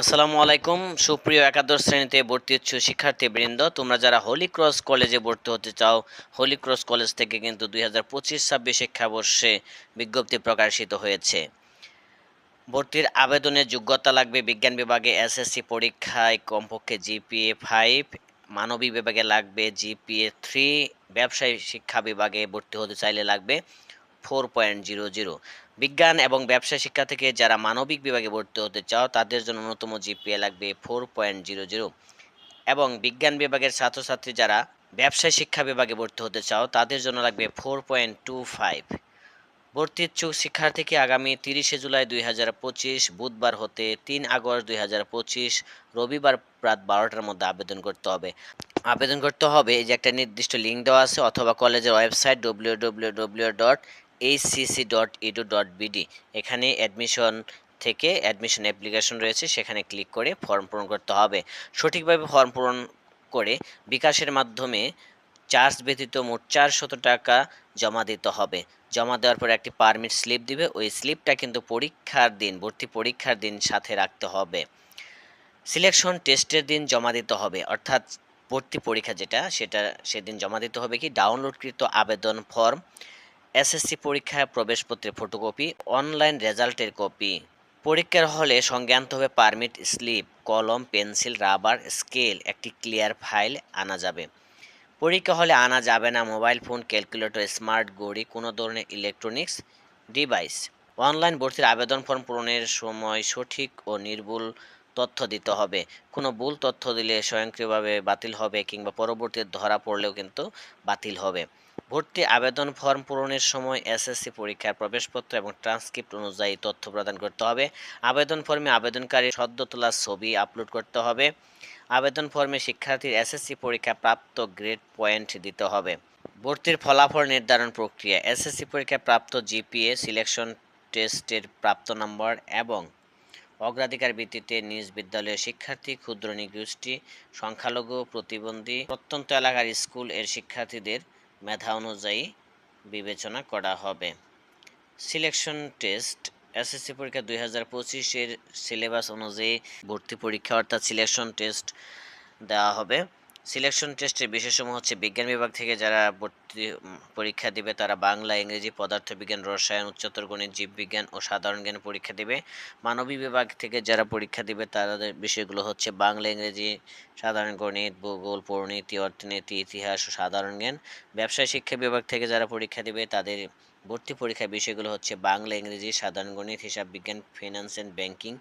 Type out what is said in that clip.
আসসালামু আলাইকুম, সুপ্রিয় একাদশ শ্রেণীতে ভর্তি ইচ্ছু শিক্ষার্থীবৃন্দ। তোমরা যারা হোলি ক্রস কলেজে ভর্তি হতে চাও হোলি ক্রস কলেজ থেকে কিন্তু দুই হাজার পঁচিশ, ছাব্বিশ শিক্ষাবর্ষে বিজ্ঞপ্তি প্রকাশিত হয়েছে। ভর্তির আবেদনের যোগ্যতা লাগবে বিজ্ঞান বিভাগে এসএসসি পরীক্ষায়, কমপক্ষে জিপিএ ফাইভ মানবিক বিভাগে লাগবে জিপিএ থ্রি ব্যবসায়ী শিক্ষা বিভাগে ভর্তি হতে চাইলে লাগবে ফোর পয়েন্ট জিরো জিরো বিজ্ঞান এবং ব্যবসা শিক্ষা থেকে যারা মানবিক বিভাগে ভর্তি হতে চাও, তাদের জন্য ন্যূনতম জিপিএ লাগবে ফোর পয়েন্ট জিরো জিরো এবং বিজ্ঞান বিভাগের ছাত্রছাত্রী যারা ব্যবসায় শিক্ষা বিভাগে ভর্তি হতে চাও, তাদের জন্য লাগবে ফোর পয়েন্ট টু ফাইভ ভর্তি ইচ্ছুক শিক্ষার্থীকে আগামী তিরিশে জুলাই দুই হাজার পঁচিশ, বুধবার হতে তিন আগস্ট দুই হাজার পঁচিশ, রবিবার রাত বারোটার মধ্যে আবেদন করতে হবে। আবেদন করতে হবে, এই যে একটা নির্দিষ্ট লিঙ্ক দেওয়া আছে, অথবা কলেজের website W W W dot HCC dot edu dot BD এখানে অ্যাডমিশন থেকে অ্যাডমিশন অ্যাপ্লিকেশন রয়েছে, সেখানে ক্লিক করে ফর্ম পূরণ করতে হবে। সঠিকভাবে ফর্ম পূরণ করে বিকাশের মাধ্যমে চার্জ ব্যতীত মোট চারশত টাকা জমা দিতে হবে। জমা দেওয়ার পর একটি পারমিট স্লিপ দিবে, ওই স্লিপটা কিন্তু পরীক্ষার দিন, ভর্তি পরীক্ষার দিন সাথে রাখতে হবে। সিলেকশন টেস্টের দিন জমা দিতে হবে, অর্থাৎ ভর্তি পরীক্ষা যেটা, সেটা সেদিন জমা দিতে হবে কি? ডাউনলোডকৃত আবেদন ফর্ম এসএসসি পরীক্ষায় প্রবেশপত্রের ফটোকপি, অনলাইন রেজাল্টের কপি। পরীক্ষার হলে সঙ্গে আনতে হবে পারমিট, স্লিপ, কলম, পেন্সিল, রাবার, স্কেল, একটি ক্লিয়ার ফাইল আনা যাবে। পরীক্ষা হলে আনা যাবে না, মোবাইল ফোন, ক্যালকুলেটর, স্মার্ট ঘড়ি, কোনো ধরনের ইলেকট্রনিক্স ডিভাইস। অনলাইন ভর্তির আবেদন ফর্ম পূরণের সময় সঠিক ও নির্ভুল তথ্য দিতে হবে। কোনো ভুল তথ্য দিলে স্বয়ংক্রিয়ভাবে বাতিল হবে কিংবা পরবর্তী ধরা পড়লেও কিন্তু বাতিল হবে। ভর্তি আবেদন ফর্ম পূরণের সময় এসএসসি পরীক্ষার প্রবেশপত্র এবং ট্রান্সক্রিপ্ট অনুযায়ী তথ্য প্রদান করতে হবে। আবেদন ফর্মে আবেদনকারী সদ্য তোলা ছবি আপলোড করতে হবে। আবেদন ফর্মে শিক্ষার্থীর এসএসসি পরীক্ষা প্রাপ্ত গ্রেড পয়েন্ট দিতে হবে। ভর্তির ফলাফল নির্ধারণ প্রক্রিয়া, এসএসসি পরীক্ষায় প্রাপ্ত জিপিএ, সিলেকশন টেস্টের প্রাপ্ত নম্বর এবং অগ্রাধিকার ভিত্তিতে নিজ বিদ্যালয়ের শিক্ষার্থী, ক্ষুদ্র নিগোষ্ঠী, সংখ্যালঘু, প্রতিবন্ধী, প্রত্যন্ত এলাকার স্কুলের শিক্ষার্থীদের মেধা অনুযায়ী বিবেচনা করা হবে। সিলেকশন টেস্ট, এসএসসি পরীক্ষা দুই হাজার পঁচিশের সিলেবাস অনুযায়ী ভর্তি পরীক্ষা, অর্থাৎ সিলেকশন টেস্ট দেওয়া হবে। সিলেকশন টেস্টের বিষয়সমূহ হচ্ছে বিজ্ঞান বিভাগ থেকে যারা ভর্তি পরীক্ষা দিবে তারা বাংলা, ইংরেজি, পদার্থবিজ্ঞান, রসায়ন, উচ্চতর গণিত, জীববিজ্ঞান ও সাধারণ জ্ঞান পরীক্ষা দিবে। মানবিক বিভাগ থেকে যারা পরীক্ষা দিবে তাদের বিষয়গুলো হচ্ছে বাংলা, ইংরেজি, সাধারণ গণিত, ভূগোল, পরিণীতি, অর্থনীতি, ইতিহাস ও সাধারণ জ্ঞান। ব্যবসায় শিক্ষা বিভাগ থেকে যারা পরীক্ষা দিবে তাদের ভর্তি পরীক্ষার বিষয়গুলো হচ্ছে বাংলা, ইংরেজি, সাধারণ গণিত হিসাব বিজ্ঞান ফিনান্স অ্যান্ড ব্যাংকিং